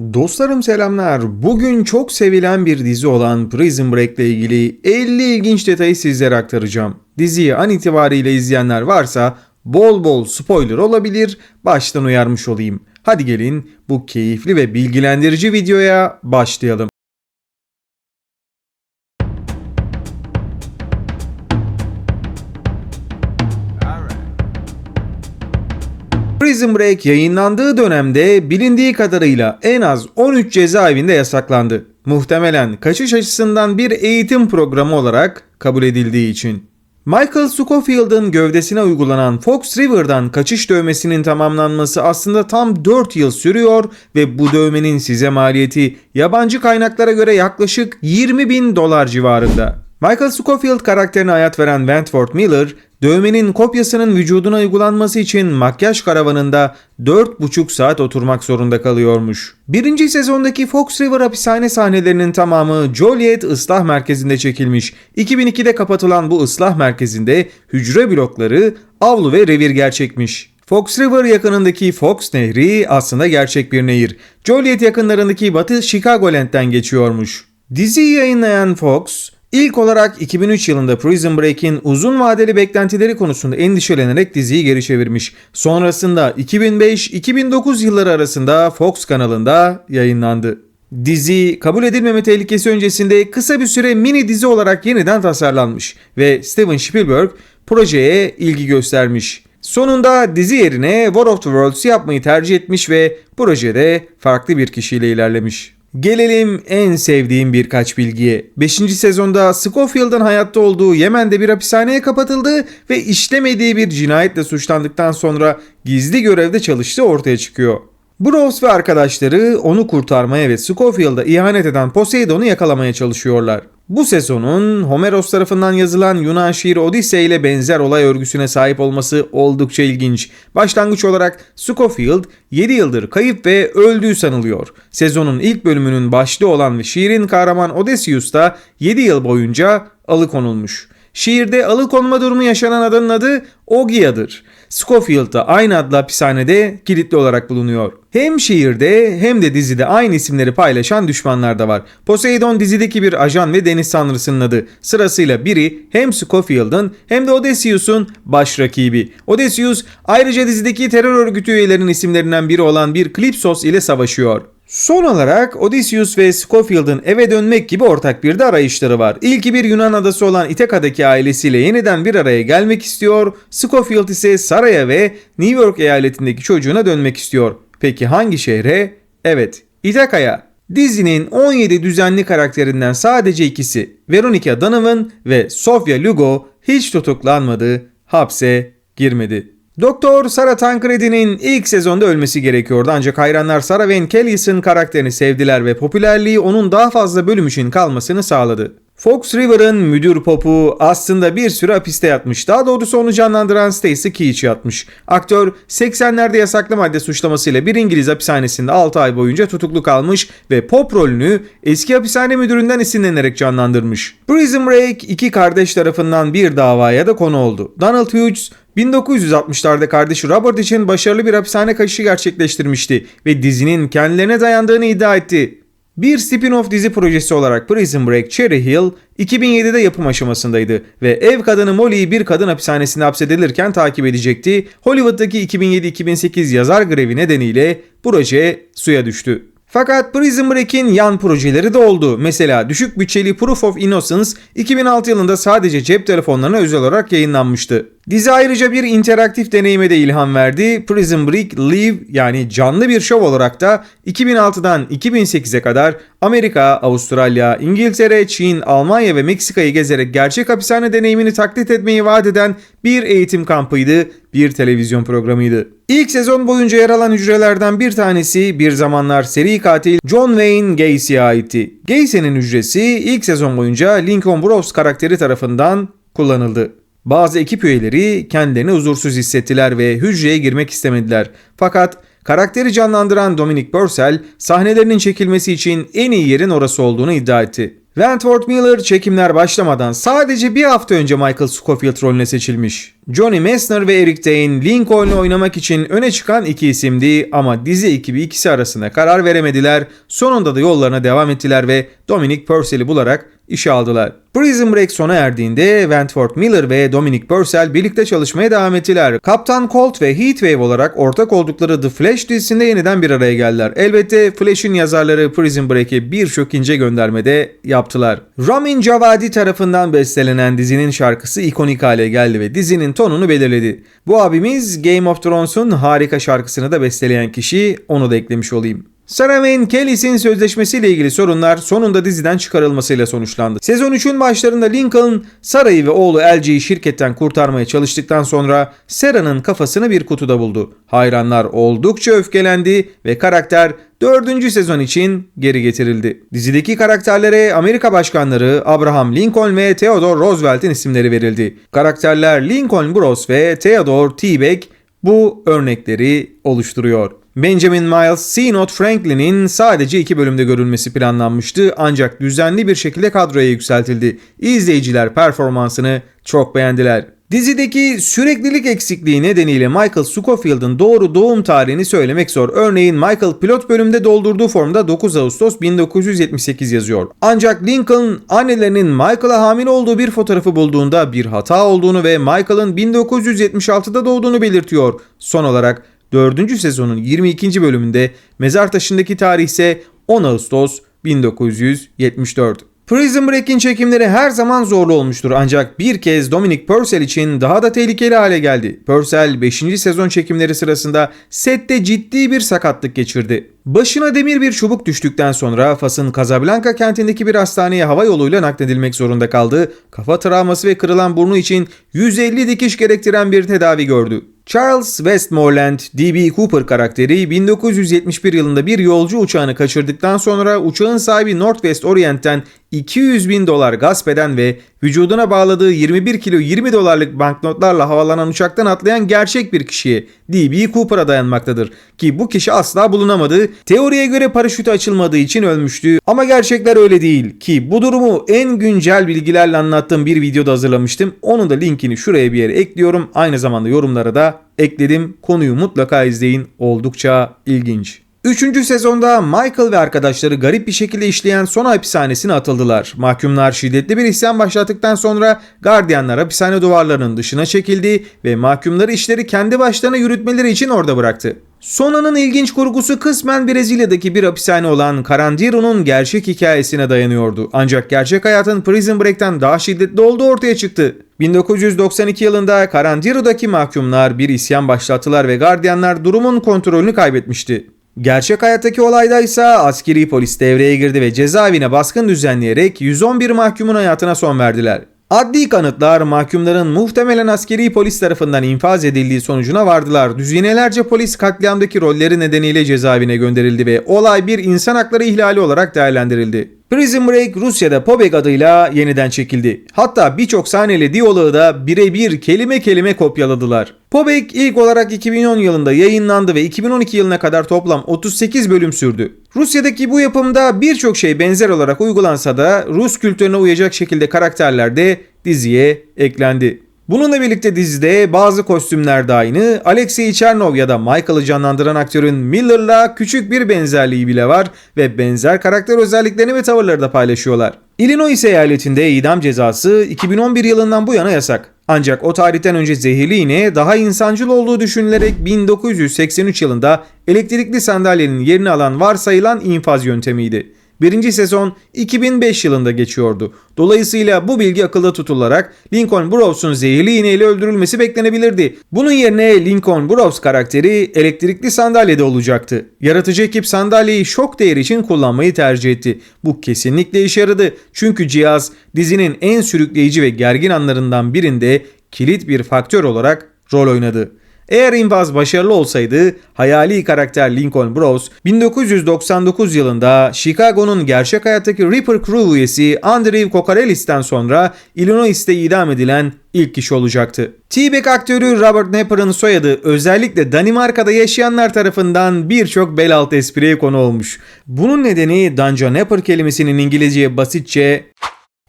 Dostlarım selamlar. Bugün çok sevilen bir dizi olan Prison Break ile ilgili 50 ilginç detayı sizlere aktaracağım. Diziyi an itibariyle izleyenler varsa bol bol spoiler olabilir. Baştan uyarmış olayım. Hadi gelin bu keyifli ve bilgilendirici videoya başlayalım. Prison Break yayınlandığı dönemde bilindiği kadarıyla en az 13 cezaevinde yasaklandı. Muhtemelen kaçış açısından bir eğitim programı olarak kabul edildiği için. Michael Scofield'ın gövdesine uygulanan Fox River'dan kaçış dövmesinin tamamlanması aslında tam 4 yıl sürüyor ve bu dövmenin size maliyeti yabancı kaynaklara göre yaklaşık 20 bin dolar civarında. Michael Scofield karakterine hayat veren Wentworth Miller, dövmenin kopyasının vücuduna uygulanması için makyaj karavanında 4,5 saat oturmak zorunda kalıyormuş. Birinci sezondaki Fox River hapishane sahnelerinin tamamı Joliet ıslah merkezinde çekilmiş. 2002'de kapatılan bu ıslah merkezinde hücre blokları, avlu ve revir gerçekmiş. Fox River yakınındaki Fox Nehri aslında gerçek bir nehir. Joliet yakınlarındaki Batı Chicagoland'den geçiyormuş. Diziyi yayınlayan Fox, İlk olarak 2003 yılında Prison Break'in uzun vadeli beklentileri konusunda endişelenerek diziyi geri çevirmiş. Sonrasında 2005-2009 yılları arasında Fox kanalında yayınlandı. Dizi kabul edilmeme tehlikesi öncesinde kısa bir süre mini dizi olarak yeniden tasarlanmış ve Steven Spielberg projeye ilgi göstermiş. Sonunda dizi yerine War of the Worlds yapmayı tercih etmiş ve projede farklı bir kişiyle ilerlemiş. Gelelim en sevdiğim birkaç bilgiye. 5. sezonda Scofield'ın hayatta olduğu Yemen'de bir hapishaneye kapatıldığı ve işlemediği bir cinayetle suçlandıktan sonra gizli görevde çalıştığı ortaya çıkıyor. Burroughs ve arkadaşları onu kurtarmaya ve Scofield'a ihanet eden Poseidon'u yakalamaya çalışıyorlar. Bu sezonun Homeros tarafından yazılan Yunan şiiri Odise ile benzer olay örgüsüne sahip olması oldukça ilginç. Başlangıç olarak Scofield 7 yıldır kayıp ve öldüğü sanılıyor. Sezonun ilk bölümünün başlığı olan ve şiirin kahraman Odysseus da 7 yıl boyunca alıkonulmuş. Şiirde alıkonma durumu yaşanan adamın adı Ogia'dır. Scofield da aynı adlı hapishanede kilitli olarak bulunuyor. Hem şiirde hem de dizide aynı isimleri paylaşan düşmanlar da var. Poseidon dizideki bir ajan ve deniz tanrısının adı. Sırasıyla biri hem Scofield'ın hem de Odysseus'un baş rakibi. Odysseus ayrıca dizideki terör örgütü üyelerinin isimlerinden biri olan bir Klipsos ile savaşıyor. Son olarak Odysseus ve Scofield'ın eve dönmek gibi ortak bir de arayışları var. İlki bir Yunan adası olan İtaka'daki ailesiyle yeniden bir araya gelmek istiyor. Scofield ise Saraya ve New York eyaletindeki çocuğuna dönmek istiyor. Peki hangi şehre? Evet, İtaka'ya. Dizinin 17 düzenli karakterinden sadece ikisi Veronica Donovan ve Sofia Lugo hiç tutuklanmadı, hapse girmedi. Doktor Sarah Tancredi'nin ilk sezonda ölmesi gerekiyordu ancak hayranlar Sarah Wayne Callies'in karakterini sevdiler ve popülerliği onun daha fazla bölüm için kalmasını sağladı. Fox River'ın müdür popu aslında bir süre hapiste yatmış. Daha doğrusu onu canlandıran Stacy Keach yatmış. Aktör 80'lerde yasaklı madde suçlamasıyla bir İngiliz hapishanesinde 6 ay boyunca tutuklu kalmış ve pop rolünü eski hapishane müdüründen esinlenerek canlandırmış. Prison Break iki kardeş tarafından bir davaya da konu oldu. Donald Hughes 1960'larda kardeşi Robert için başarılı bir hapishane kaçışı gerçekleştirmişti ve dizinin kendilerine dayandığını iddia etti. Bir spin-off dizi projesi olarak Prison Break Cherry Hill 2007'de yapım aşamasındaydı ve ev kadını Molly'yi bir kadın hapishanesinde hapsedilirken takip edecekti. Hollywood'daki 2007-2008 yazar grevi nedeniyle proje suya düştü. Fakat Prison Break'in yan projeleri de oldu. Mesela düşük bütçeli Proof of Innocence 2006 yılında sadece cep telefonlarına özel olarak yayınlanmıştı. Dizi ayrıca bir interaktif deneyime de ilham verdi. Prison Break Live yani canlı bir şov olarak da 2006'dan 2008'e kadar Amerika, Avustralya, İngiltere, Çin, Almanya ve Meksika'yı gezerek gerçek hapishane deneyimini taklit etmeyi vaat eden bir eğitim kampıydı, bir televizyon programıydı. İlk sezon boyunca yer alan hücrelerden bir tanesi bir zamanlar seri katil John Wayne Gacy'ye aitti. Gacy'nin hücresi ilk sezon boyunca Lincoln Burrows karakteri tarafından kullanıldı. Bazı ekip üyeleri kendilerini huzursuz hissettiler ve hücreye girmek istemediler. Fakat karakteri canlandıran Dominic Purcell sahnelerinin çekilmesi için en iyi yerin orası olduğunu iddia etti. Wentworth Miller çekimler başlamadan sadece bir hafta önce Michael Scofield rolüne seçilmiş. Johnny Messner ve Eric Dane Lincoln'u oynamak için öne çıkan iki isimdi ama dizi ekibi ikisi arasında karar veremediler. Sonunda da yollarına devam ettiler ve Dominic Purcell'i bularak işe aldılar. Prison Break sona erdiğinde Wentworth Miller ve Dominic Purcell birlikte çalışmaya devam ettiler. Kaptan Colt ve Heatwave olarak ortak oldukları The Flash dizisinde yeniden bir araya geldiler. Elbette Flash'in yazarları Prison Break'e birçok ince göndermede yaptılar. Ramin Javadi tarafından bestelenen dizinin şarkısı ikonik hale geldi ve dizinin tonunu belirledi. Bu abimiz Game of Thrones'un harika şarkısını da besteleyen kişi onu da eklemiş olayım. Sarah Wayne Kelly'sin sözleşmesiyle ilgili sorunlar sonunda diziden çıkarılmasıyla sonuçlandı. Sezon 3'ün başlarında Lincoln, Sarah'ı ve oğlu LG'yi şirketten kurtarmaya çalıştıktan sonra Sarah'ın kafasını bir kutuda buldu. Hayranlar oldukça öfkelendi ve karakter 4. sezon için geri getirildi. Dizideki karakterlere Amerika başkanları Abraham Lincoln ve Theodore Roosevelt'in isimleri verildi. Karakterler Lincoln Bros ve Theodore T. Beck bu örnekleri oluşturuyor. Benjamin Miles C. Not Franklin'in sadece iki bölümde görülmesi planlanmıştı ancak düzenli bir şekilde kadroya yükseltildi. İzleyiciler performansını çok beğendiler. Dizideki süreklilik eksikliği nedeniyle Michael Scofield'ın doğru doğum tarihini söylemek zor. Örneğin Michael pilot bölümde doldurduğu formda 9 Ağustos 1978 yazıyor. Ancak Lincoln annelerinin Michael'a hamile olduğu bir fotoğrafı bulduğunda bir hata olduğunu ve Michael'ın 1976'da doğduğunu belirtiyor. Son olarak 4. sezonun 22. bölümünde mezar taşındaki tarih ise 10 Ağustos 1974. Prison Break'in çekimleri her zaman zorlu olmuştur ancak bir kez Dominic Purcell için daha da tehlikeli hale geldi. Purcell 5. sezon çekimleri sırasında sette ciddi bir sakatlık geçirdi. Başına demir bir çubuk düştükten sonra Fas'ın Casablanca kentindeki bir hastaneye hava yoluyla nakledilmek zorunda kaldı. Kafa travması ve kırılan burnu için 150 dikiş gerektiren bir tedavi gördü. Charles Westmoreland, D.B. Cooper karakteri 1971 yılında bir yolcu uçağını kaçırdıktan sonra uçağın sahibi Northwest Orient'ten 200 bin dolar gasp eden ve vücuduna bağladığı 21 kilo 20 dolarlık banknotlarla havalanan uçaktan atlayan gerçek bir kişiye D.B. Cooper'a dayanmaktadır. Ki bu kişi asla bulunamadı. Teoriye göre paraşütü açılmadığı için ölmüştü. Ama gerçekler öyle değil. Ki bu durumu en güncel bilgilerle anlattığım bir videoda hazırlamıştım. Onun da linkini şuraya bir yere ekliyorum. Aynı zamanda yorumlara da ekledim. Konuyu mutlaka izleyin. Oldukça ilginç. Üçüncü sezonda Michael ve arkadaşları garip bir şekilde işleyen son hapishanesine atıldılar. Mahkumlar şiddetli bir isyan başlattıktan sonra gardiyanlar hapishane duvarlarının dışına çekildi ve mahkumları işleri kendi başlarına yürütmeleri için orada bıraktı. Sonanın ilginç kurgusu kısmen Brezilya'daki bir hapishane olan Carandiro'nun gerçek hikayesine dayanıyordu. Ancak gerçek hayatın Prison Break'ten daha şiddetli olduğu ortaya çıktı. 1992 yılında Carandiro'daki mahkumlar bir isyan başlattılar ve gardiyanlar durumun kontrolünü kaybetmişti. Gerçek hayattaki olayda ise askeri polis devreye girdi ve cezaevine baskın düzenleyerek 111 mahkumun hayatına son verdiler. Adli kanıtlar mahkumların muhtemelen askeri polis tarafından infaz edildiği sonucuna vardılar. Düzinelerce polis katliamdaki rolleri nedeniyle cezaevine gönderildi ve olay bir insan hakları ihlali olarak değerlendirildi. Prison Break Rusya'da Pobeg adıyla yeniden çekildi. Hatta birçok sahneli diyaloğu da birebir kelime kelime kopyaladılar. Pobeg ilk olarak 2010 yılında yayınlandı ve 2012 yılına kadar toplam 38 bölüm sürdü. Rusya'daki bu yapımda birçok şey benzer olarak uygulansa da Rus kültürüne uyacak şekilde karakterler de diziye eklendi. Bununla birlikte dizide bazı kostümler de aynı. Alexei Chernov ya da Michael'ı canlandıran aktörün Miller'la küçük bir benzerliği bile var ve benzer karakter özelliklerini ve tavırları da paylaşıyorlar. Illinois eyaletinde idam cezası 2011 yılından bu yana yasak. Ancak o tarihten önce zehirli iğne daha insancıl olduğu düşünülerek 1983 yılında elektrikli sandalyenin yerini alan varsayılan infaz yöntemiydi. Birinci sezon 2005 yılında geçiyordu. Dolayısıyla bu bilgi akılda tutularak Lincoln Burroughs'un zehirli iğneyle öldürülmesi beklenebilirdi. Bunun yerine Lincoln Burroughs karakteri elektrikli sandalyede olacaktı. Yaratıcı ekip sandalyeyi şok değeri için kullanmayı tercih etti. Bu kesinlikle işe yaradı. Çünkü cihaz dizinin en sürükleyici ve gergin anlarından birinde kilit bir faktör olarak rol oynadı. Eğer infaz başarılı olsaydı hayali karakter Lincoln Bros 1999 yılında Chicago'nun gerçek hayattaki Reaper Crew üyesi Andrew Kokarelis'ten sonra Illinois'te idam edilen ilk kişi olacaktı. T-Bag aktörü Robert Nepper'ın soyadı özellikle Danimarka'da yaşayanlar tarafından birçok bel altı espriye konu olmuş. Bunun nedeni Danja Nepper kelimesinin İngilizceye basitçe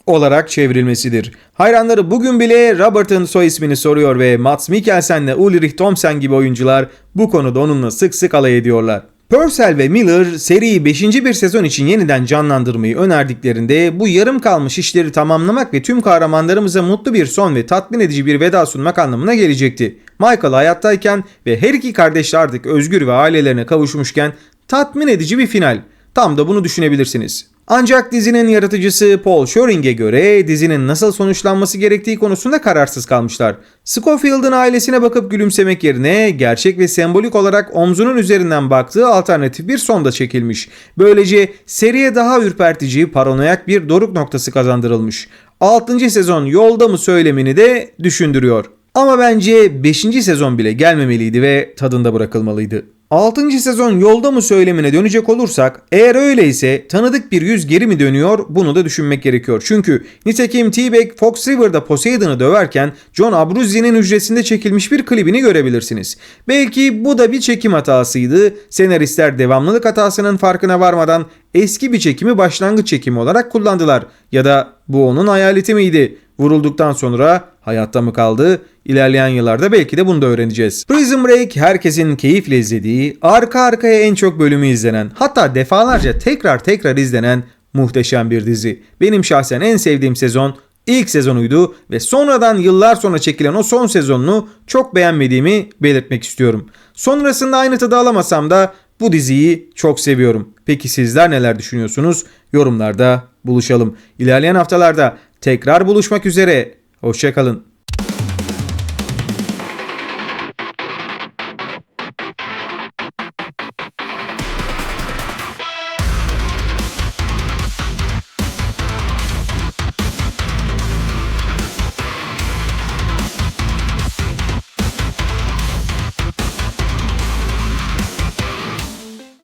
olarak çevrilmesidir. Hayranları bugün bile Robert'ın soy ismini soruyor ve Mats Mikkelsen'le Ulrich Thomsen gibi oyuncular bu konuda onunla sık sık alay ediyorlar. Purcell ve Miller seriyi 5. bir sezon için yeniden canlandırmayı önerdiklerinde bu yarım kalmış işleri tamamlamak ve tüm kahramanlarımıza mutlu bir son ve tatmin edici bir veda sunmak anlamına gelecekti. Michael hayattayken ve her iki kardeş de artık özgür ve ailelerine kavuşmuşken tatmin edici bir final. Tam da bunu düşünebilirsiniz. Ancak dizinin yaratıcısı Paul Schöring'e göre dizinin nasıl sonuçlanması gerektiği konusunda kararsız kalmışlar. Schofield'ın ailesine bakıp gülümsemek yerine gerçek ve sembolik olarak omzunun üzerinden baktığı alternatif bir sonda çekilmiş. Böylece seriye daha ürpertici, paranoyak bir doruk noktası kazandırılmış. 6. sezon yolda mı söylemini de düşündürüyor. Ama bence 5. sezon bile gelmemeliydi ve tadında bırakılmalıydı. 6. sezon yolda mı söylemine dönecek olursak eğer öyleyse tanıdık bir yüz geri mi dönüyor bunu da düşünmek gerekiyor. Çünkü nitekim T-Bag Fox River'da Poseidon'ı döverken John Abruzzi'nin hücresinde çekilmiş bir klibini görebilirsiniz. Belki bu da bir çekim hatasıydı. Senaristler devamlılık hatasının farkına varmadan eski bir çekimi başlangıç çekimi olarak kullandılar. Ya da bu onun hayaleti miydi? Vurulduktan sonra hayatta mı kaldı? İlerleyen yıllarda belki de bunu da öğreneceğiz. Prison Break herkesin keyifle izlediği, arka arkaya en çok bölümü izlenen, hatta defalarca tekrar tekrar izlenen muhteşem bir dizi. Benim şahsen en sevdiğim sezon ilk sezonuydu ve sonradan yıllar sonra çekilen o son sezonunu çok beğenmediğimi belirtmek istiyorum. Sonrasında aynı tadı alamasam da bu diziyi çok seviyorum. Peki sizler neler düşünüyorsunuz? Yorumlarda buluşalım. İlerleyen haftalarda tekrar buluşmak üzere. Hoşçakalın.